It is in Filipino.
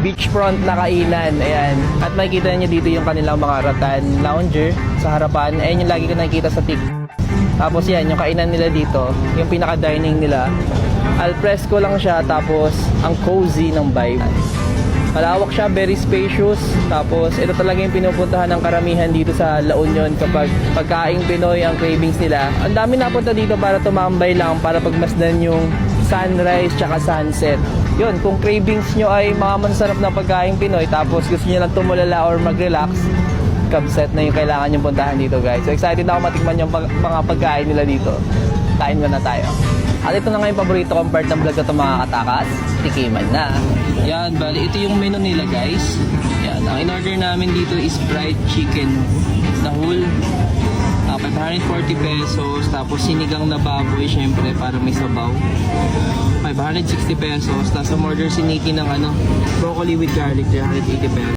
beachfront na kainan. Ayan. At makikita niyo dito yung kanilang mga ratan lounger sa harapan. Ayan yung lagi ko nakikita sa TikTok. Tapos yan, yung kainan nila dito, yung pinaka-dining nila. Al fresco lang siya, tapos ang cozy ng vibe. Malawak siya, very spacious. Tapos ito talaga yung pinupuntahan ng karamihan dito sa La Union kapag pagkaing Pinoy ang cravings nila. Ang dami napunta dito para tumambay lang, para pagmasdan yung sunrise tsaka sunset. Yun, kung cravings nyo ay mga masarap na pagkaing Pinoy tapos gusto nyo lang tumulala or mag-relax, Cubset na yung kailangan yung puntahan dito guys. So excited na ako matikman yung pag- mga pagkain nila dito. Kain muna tayo. At ito na nga yung paborito kong part ng vlog na ito mga katakas. Tikiman na. Yan, bali ito yung menu nila guys. Yan, ang in-order namin dito is fried chicken na whole. Ah, 540 pesos. Tapos sinigang na baboy, syempre, para may sabaw. 560 pesos. Tapos order si Nikki ng ano, broccoli with garlic, 380 pesos.